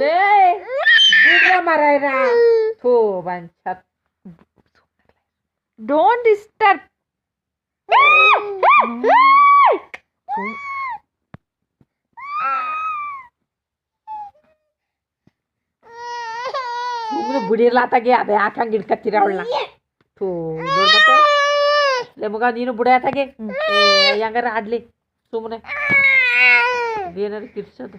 ಲೇ ಬಿಡ್ರ ಮರಾಯ್ರ ಥೂ ಬಂಚತ್ don't disturb ಸುಮ್ಮನೆ ಬಿಡಿರ್ಲಾತಾಗೆ ಅದು ಯಾಕೆ ಹಂಗೆ ಹಿಡ್ಕತ್ತೀರ ಅವಳನ್ನ ಥೂ ನೋಡ್ ಮತ್ತೆ ಲೇ ಮಗ ನೀನು ಬಿಡತ್ತಾಗೆ ಏ ಹೆಂಗಾರ ಆಡ್ಲಿ ಸುಮ್ಮನೆ ಏನಾರು ಕಿರ್ಸೋದು